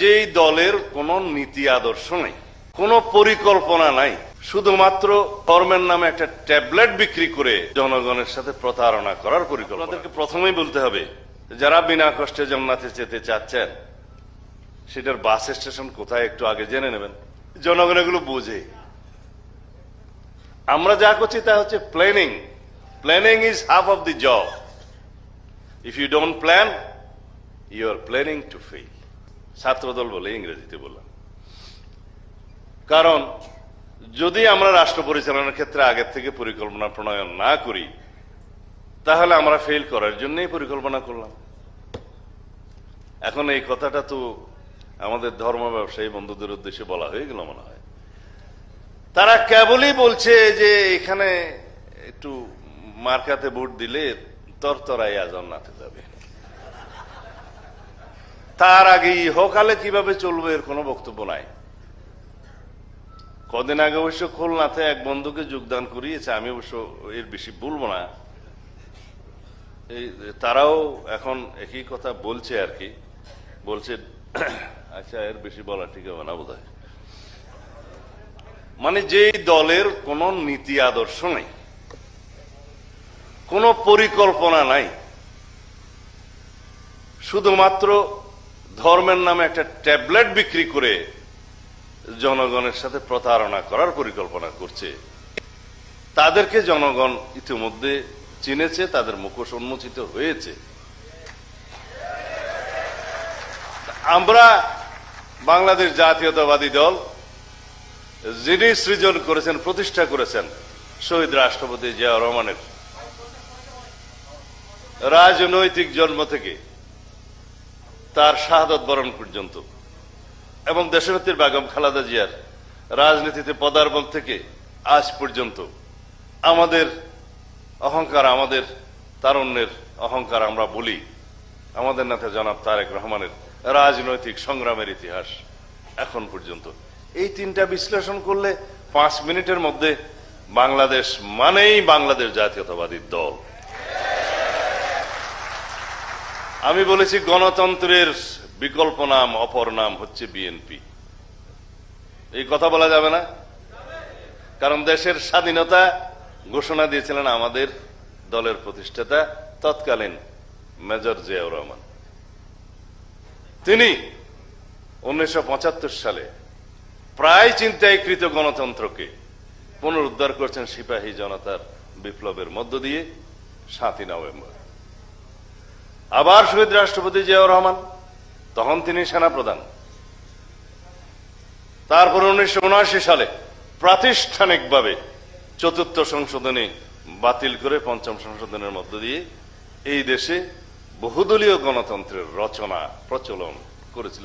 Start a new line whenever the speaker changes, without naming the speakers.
যেই দলের কোনো নীতি আদর্শ নেই, কোনো পরিকল্পনা নাই, শুধুমাত্র ধর্মের নামে একটা ট্যাবলেট বিক্রি করে জনগণের সাথে প্রতারণা করার পরিকল্পনা। প্রথমেই বলতে হবে, যারা বিনা কষ্টে জান্নাতে যেতে চাচ্ছেন, সেটার বাস স্টেশন কোথায় একটু আগে জেনে নেবেন। জনগণ এগুলো বোঝে। আমরা যা করছি তা হচ্ছে planning planning is half of the job if you don't plan you are planning to fail ছাত্রদল বলে ইংরেজিতে বললাম। কারণ, যদি আমরা রাষ্ট্র পরিচালনার ক্ষেত্রে আগের থেকে পরিকল্পনা প্রণয়ন না করি, তাহলে আমরা ফেল করার জন্যই পরিকল্পনা করলাম। এখন এই কথাটা তো আমাদের ধর্ম ব্যবসায়ী বন্ধুদের উদ্দেশ্যে বলা হয়ে গেল মনে হয়। তারা কেবলই বলছে যে এখানে একটু মার্কাতে ভোট দিলে তরতরাই জান্নাতে যাবে। তার আগে ইহকালে কীভাবে চলবে এর কোনো বক্তব্য নাই। কদিন আগে অবশ্য খুলনাতে এক বন্ধুকে যোগদান করিয়েছে, আমি অবশ্য এর বেশি বলব না। এই তারাও এখন একই কথা বলছে আর কি। বলছে আচ্ছা এর বেশি বলা ঠিক হবে না বোধ মানে যেই দলের কোনো নীতি আদর্শ নেই, কোনো পরিকল্পনা নাই, শুধুমাত্র ধর্মের নামে একটা ট্যাবলেট বিক্রি করে জনগণের সাথে প্রতারণা করার পরিকল্পনা করছে। তাদেরকে জনগণ ইতিমধ্যে চিনেছে, তাদের মুখোশ উন্মোচিত হয়েছে। আমরা বাংলাদেশ জাতীয়তাবাদী দল, যিনি সৃজন করেছেন, প্রতিষ্ঠা করেছেন, শহীদ রাষ্ট্রপতি জিয়া রহমানের রাজনৈতিক জন্ম থেকে তার শাহাদত বরণ পর্যন্ত। এবং দেশনেত্রীর বেগম খালাদা জিয়ার রাজনীতিতে পদার্পণ থেকে আজ পর্যন্ত আমাদের অহংকার, আমাদের তারুণ্যের অহংকার আমরা বলি। আমাদের নেতা জনাব তারেক রহমানের রাজনৈতিক সংগ্রামের ইতিহাস এখন পর্যন্ত। এই তিনটা বিশ্লেষণ করলে পাঁচ মিনিটের মধ্যে বাংলাদেশ মানেই বাংলাদেশ জাতীয়তাবাদী দল। আমি বলেছি গণতন্ত্রের বিকল্প নাম, অপর নাম হচ্ছে বিএনপি এই কথা বলা যাবে না? কারণ দেশের স্বাধীনতা ঘোষণা দিয়েছিলেন আমাদের দলের প্রতিষ্ঠাতা তৎকালীন মেজর জিয়াউর রহমান। তিনি উনিশশো পঁচাত্তর সালে প্রায় চিন্তায়কৃত গণতন্ত্রকে পুনরুদ্ধার করছেন সিপাহী জনতার বিপ্লবের মধ্য দিয়ে সাতই নভেম্বর। আবার শহীদ রাষ্ট্রপতি জিয়াউর রহমান, তখন তিনি সেনাপ্রধান। তারপর উনিশশো সালে প্রাতিষ্ঠানিকভাবে চতুর্থ সংশোধনী বাতিল করে পঞ্চম সংশোধনের মধ্য দিয়ে এই দেশে বহুদলীয় গণতন্ত্রের রচনা, প্রচলন করেছিলেন।